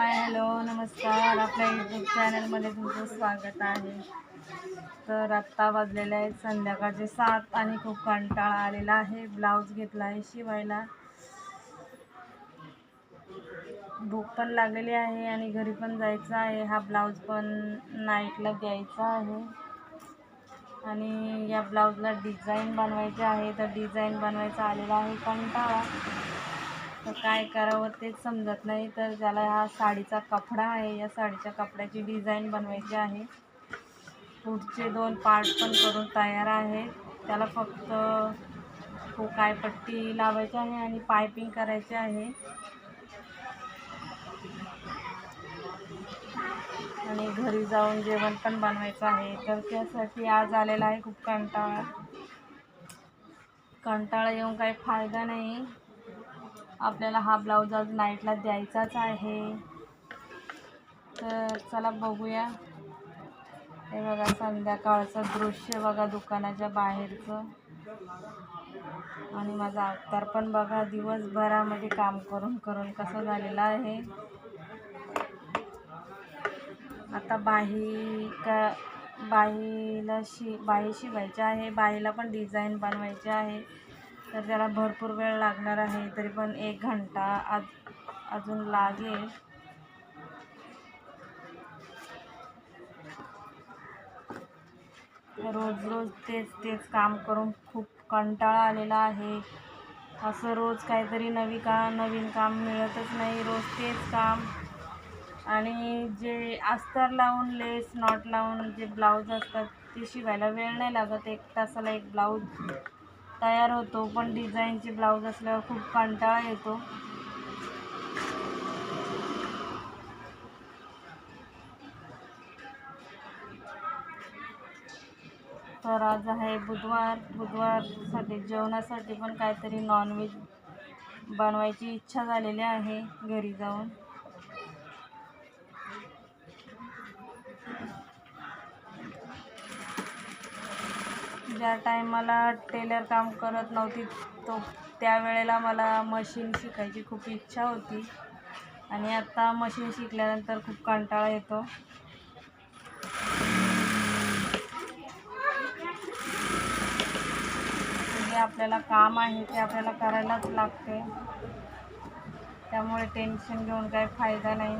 Hi hello नमस्कार. आपल्या YouTube चॅनलमध्ये तुमचं स्वागत आहे. तर आत्ता वाजलेले आहेत संध्याकाळचे सात आणि खूप कंटाळा आलेला आहे. ब्लाऊज घेतला आहे शिवायला. भूक पण लागलेली आहे आणि घरी पण जायचं आहे. हा ब्लाऊज पण नाईटला द्यायचा आहे. आणि या ब्लाऊजला डिझाईन बनवायची आहे. तर डिझाईन बनवायचा आलेला आहे कंटाळा. तर काय करावं तेच समजत नाही. तर ज्याला हा साडीचा कपडा आहे या साडीच्या कपड्याची डिझाईन बनवायची आहे. पुढचे दोन पार्ट पण करून तयार आहे. त्याला फक्त पट्टी लावायची आहे आणि पायपिंग करायची आहे. आणि घरी जाऊन जेवण पण बनवायचं आहे. तर त्यासाठी आज आलेला आहे खूप कंटाळा. कंटाळा येऊन काही फायदा नाही. आपल्याला हा ब्लाऊज आज नाईटला द्यायचाच आहे. तर चला बघूया. हे बघा संध्याकाळचं दृश्य बघा दुकानाच्या बाहेरचं. आणि माझा अवतार पण बघा दिवसभरामध्ये काम करून करून कसं झालेलं आहे. आता बाही का बाहीला शि बाही शिवायची आहे बाहीला पण डिझाईन बनवायची आहे. तर त्याला भरपूर वेळ लागणार आहे तरी पण एक घंटा आज अजून लागेल. रोज रोज तेच तेच काम करून खूप कंटाळा आलेला आहे. असं रोज काहीतरी नवी का नवीन काम मिळतच नाही रोज तेच काम. आणि जे अस्तर लावून लेस नॉट लावून जे ब्लाऊज असतात ते शिवायला वेळ नाही लागत. एक तासाला एक ब्लाऊज तयार होतो पण डिझाईनचे ब्लाऊज असल्यावर खूप कंटाळा येतो. तर आज आहे बुधवार. बुधवारसाठी जेवणासाठी पण काहीतरी नॉनव्हेज बनवायची इच्छा झालेली आहे घरी जाऊन. ज्या टायमाला टेलर काम करत नव्हती तो त्यावेळेला मला मशीन शिकायची खूप इच्छा होती. आणि आत्ता मशीन शिकल्यानंतर खूप कंटाळा येतो. जे आपल्याला काम आहे ते आपल्याला करायलाच लागते. त्यामुळे टेन्शन घेऊन काही फायदा नाही.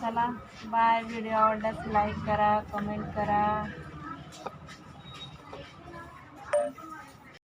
चला बाय व्हिडिओ आवडल्यास लाईक करा कमेंट करा.